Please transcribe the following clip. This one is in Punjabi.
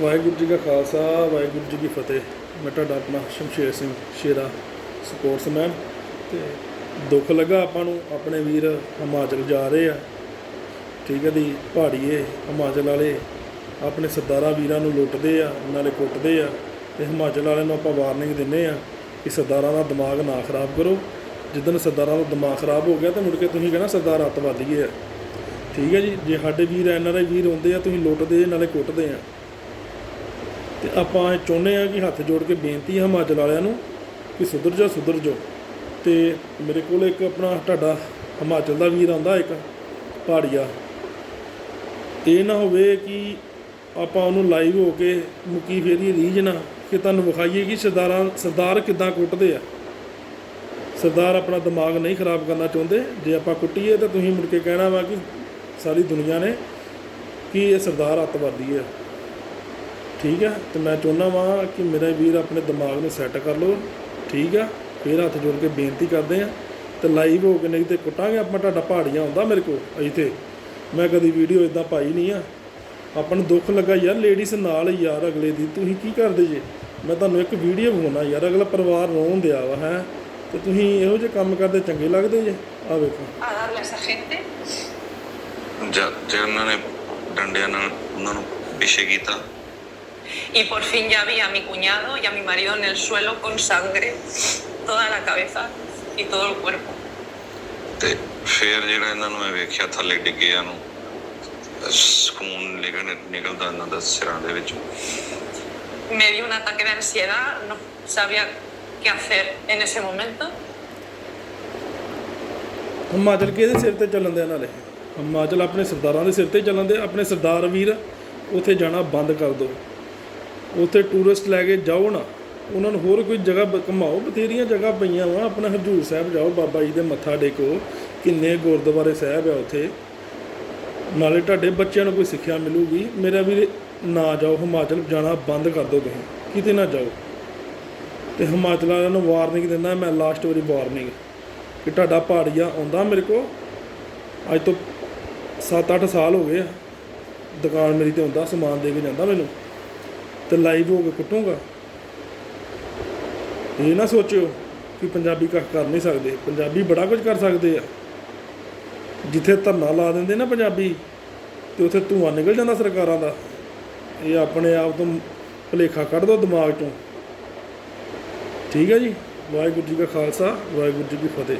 ਵਾਹਿਗੁਰੂ ਜੀ ਕਾ ਖਾਲਸਾ, ਵਾਹਿਗੁਰੂ ਜੀ ਕੀ ਫਤਿਹ। ਮੈਂ ਤੁਹਾਡਾ ਆਪਣਾ ਸ਼ਮਸ਼ੇਰ ਸਿੰਘ ਸ਼ੇਰਾ ਸਪੋਰਟਸਮੈਨ ਤੇ ਦੁੱਖ ਲੱਗਾ ਆਪਾਂ ਨੂੰ, ਆਪਣੇ ਵੀਰ ਹਿਮਾਚਲ ਜਾ ਰਹੇ ਆ। ਠੀਕ ਹੈ ਦੀ ਪਹਾੜੀਏ ਹਿਮਾਚਲ ਵਾਲੇ ਆਪਣੇ ਸਰਦਾਰਾਂ ਵੀਰਾਂ ਨੂੰ ਲੁੱਟਦੇ ਆ, ਉਹਨਾਂ ਦੇ ਕੁੱਟਦੇ ਆ ਤੇ ਹਿਮਾਚਲ ਵਾਲਿਆਂ ਨੂੰ ਆਪਾਂ ਵਾਰਨਿੰਗ ਦਿੰਨੇ ਆ ਕਿ ਸਰਦਾਰਾਂ ਦਾ ਦਿਮਾਗ ਨਾ ਖਰਾਬ ਕਰੋ। ਜਿੱਦਣ ਸਰਦਾਰਾਂ ਦਾ ਦਿਮਾਗ ਖਰਾਬ ਹੋ ਗਿਆ ਤਾਂ ਮੁੜ ਕੇ ਤੁਸੀਂ ਕਹਿਣਾ ਸਰਦਾਰ ਅੱਤਵਾਦੀਏ ਆ। ਠੀਕ ਹੈ ਜੀ, ਜੇ ਸਾਡੇ ਵੀਰ ਐਨਆਰਆਈ ਵੀਰ ਹੁੰਦੇ ਆ, ਤੁਸੀਂ ਲੁੱਟਦੇ ਨਾਲੇ ਕੁੱਟਦੇ ਆ। ਤੇ ਆਪਾਂ ਇਹ ਚਾਹੁੰਦੇ ਆ ਕਿ ਹੱਥ ਜੋੜ ਕੇ ਬੇਨਤੀ ਹੈ ਹਿਮਾਚਲ ਵਾਲਿਆਂ ਨੂੰ ਕਿ ਸੁਧਰ ਜਾ ਸੁਧਰ ਜਾਓ। ਤੇ ਮੇਰੇ ਕੋਲ ਇੱਕ ਆਪਣਾ ਤੁਹਾਡਾ ਹਿਮਾਚਲ ਦਾ ਵੀਰ ਆਉਂਦਾ, ਇੱਕ ਪਹਾੜੀਆ। ਇਹ ਨਾ ਹੋਵੇ ਕਿ ਆਪਾਂ ਉਹਨੂੰ ਲਾਈਵ ਹੋ ਕੇ ਮੁੱਕੀ ਫੇਰੀ ਰੀਝ ਨਾ, ਕਿ ਤੁਹਾਨੂੰ ਵਿਖਾਈਏ ਕਿ ਸਰਦਾਰਾਂ, ਸਰਦਾਰ ਕਿੱਦਾਂ ਕੁੱਟਦੇ ਆ। ਸਰਦਾਰ ਆਪਣਾ ਦਿਮਾਗ ਨਹੀਂ ਖਰਾਬ ਕਰਨਾ ਚਾਹੁੰਦੇ। ਜੇ ਆਪਾਂ ਕੁੱਟੀਏ ਤਾਂ ਤੁਸੀਂ ਮੁੜ ਕੇ ਕਹਿਣਾ ਵਾ ਕਿ ਸਾਰੀ ਦੁਨੀਆ ਨੇ ਕਿ ਇਹ ਸਰਦਾਰ ਅੱਤਵਾਦੀ ਹੈ ਠੀਕ ਹੈ ਤੇ ਮੈਂ ਚਾਹੁੰਦਾ ਵਾਂ ਕਿ ਮੇਰਾ ਵੀਰ ਆਪਣੇ ਦਿਮਾਗ ਨੂੰ ਸੈੱਟ ਕਰ ਲਓ ਠੀਕ ਆ ਫਿਰ ਹੱਥ ਜੋੜ ਕੇ ਬੇਨਤੀ ਕਰਦੇ ਆ ਤੇ ਲਾਈਵ ਹੋ ਕੇ ਨਹੀਂ ਤੇ ਕੁੱਟਾਂਗੇ ਆਪਾਂ ਤੁਹਾਡਾ ਪਹਾੜੀਆਂ ਹੁੰਦਾ ਮੇਰੇ ਕੋਲ ਇੱਥੇ। ਮੈਂ ਕਦੀ ਵੀਡੀਓ ਇਦਾਂ ਪਾਈ ਨਹੀਂ ਆ। ਆਪਾਂ ਨੂੰ ਦੁੱਖ ਲੱਗਾ ਯਾਰ ਲੇਡੀਜ਼ ਨਾਲ ਹੀ ਯਾਰ ਅਗਲੇ ਦੀ ਤੁਸੀਂ ਕੀ ਕਰਦੇ ਜੇ? ਮੈਂ ਤੁਹਾਨੂੰ ਇੱਕ ਵੀਡੀਓ ਵਿਖਾਉਣਾ ਯਾਰ ਅਗਲਾ ਪਰਿਵਾਰ ਰੋਣ ਦਿਆ ਵਾ ਹੈ। ਤੇ ਤੁਸੀਂ ਇਹੋ ਜਿਹੇ ਕੰਮ ਕਰਦੇ ਚੰਗੇ ਲੱਗਦੇ ਜੇ? ਆ ਵੇਖੋ। a darle a esa gente ਜਦ ਜੇ ਉਹਨਾਂ ਨੇ ਡੰਡਿਆਂ ਨਾਲ ਉਹਨਾਂ ਨੂੰ ਪਿੱਛੇ ਕੀਤਾ y por fin ya vi a mi cuñado y a mi marido en el suelo con sangre, toda la cabeza y todo el cuerpo. ਤੇ ਫਿਰ ਜਿਹੜਾ ਇਹਨਾਂ ਨੂੰ ਮੈਂ ਵੇਖਿਆ ਥੱਲੇ ਡਿੱਗਿਆ ਨੂੰ ਖੂਨ ਨਿਕਲ ਨਿਕਲਦਾ ਇਹਨਾਂ ਦਾ ਸਿਰਾਂ ਦੇ ਵਿੱਚੋਂ Me dio un ataque de ansiedad, no sabía qué hacer en ese momento. Himachal ਕਿਹਦੇ ਸਿਰ ਤੇ ਚੱਲਣ ਦੇ ਨਾਲੇ ਹਿਮਾਚਲ ਆਪਣੇ ਸਰਦਾਰਾਂ ਦੇ ਸਿਰ ਤੇ ਚੱਲਣ ਦੇ ਆਪਣੇ ਸਰਦਾਰ ਵੀਰ ਉੱਥੇ ਜਾਣਾ ਬੰਦ ਕਰ ਦਿਓ ਉੱਥੇ ਟੂਰਿਸਟ ਲੈ ਕੇ ਜਾਓ ਨਾ, ਉਹਨਾਂ ਨੂੰ ਹੋਰ ਕੋਈ ਜਗ੍ਹਾ ਬ- ਘੁਮਾਓ ਬਥੇਰੀਆਂ ਜਗ੍ਹਾ ਪਈਆਂ ਵਾ, ਆਪਣਾ ਹਜੂਰ ਸਾਹਿਬ ਜਾਓ, ਬਾਬਾ ਜੀ ਦੇ ਮੱਥਾ ਟੇਕੋ, ਕਿੰਨੇ ਗੁਰਦੁਆਰੇ ਸਾਹਿਬ ਆ ਉੱਥੇ। ਨਾਲੇ ਤੁਹਾਡੇ ਬੱਚਿਆਂ ਨੂੰ ਕੋਈ ਸਿੱਖਿਆ ਮਿਲੂਗੀ। ਮੇਰਾ ਵੀਰ, ਨਾ ਜਾਓ, ਹਿਮਾਚਲ ਜਾਣਾ ਬੰਦ ਕਰ ਦਿਓ ਤੁਸੀਂ, ਕਿਤੇ ਨਾ ਜਾਓ। ਤੇ ਹਿਮਾਚਲ ਵਾਲਿਆਂ ਨੂੰ ਵਾਰਨਿੰਗ ਦਿੰਦਾ, ਮੈਂ ਲਾਸਟ ਵਾਰੀ ਵਾਰਨਿੰਗ ਕਿ ਤੁਹਾਡਾ ਪਹਾੜੀਆ ਆਉਂਦਾ ਮੇਰੇ ਕੋ ਅੱਜ ਤੋਂ 7-8 ਸਾਲ ਹੋ ਗਏ ਆ, ਦੁਕਾਨ ਮੇਰੀ ਤੇ ਹੁੰਦਾ ਸਮਾਨ ਦੇ ਕੇ ਜਾਂਦਾ ਮੈਨੂੰ। ਤੇ ਲਾਈਵ ਹੋ ਕੇ ਕੁੱਟੂਗਾ। ਇਹ ਨਾ ਸੋਚਿਓ ਕਿ ਪੰਜਾਬੀ ਕੱਖ ਕਰ ਨਹੀਂ ਸਕਦੇ। ਪੰਜਾਬੀ ਬੜਾ ਕੁਝ ਕਰ ਸਕਦੇ ਆ। ਜਿੱਥੇ ਧਰਨਾ ਲਾ ਦਿੰਦੇ ਨਾ ਪੰਜਾਬੀ, ਤੇ ਉੱਥੇ ਧੂੰਆਂ ਨਿਕਲ ਜਾਂਦਾ ਸਰਕਾਰਾਂ ਦਾ। ਇਹ ਆਪਣੇ ਆਪ ਤੋਂ ਭੁਲੇਖਾ ਕੱਢ ਦਿਓ ਦਿਮਾਗ ਚੋਂ। ਠੀਕ ਹੈ ਜੀ? ਵਾਹਿਗੁਰੂ ਜੀ ਕਾ ਖਾਲਸਾ, ਵਾਹਿਗੁਰੂ ਜੀ ਕੀ ਫਤਿਹ।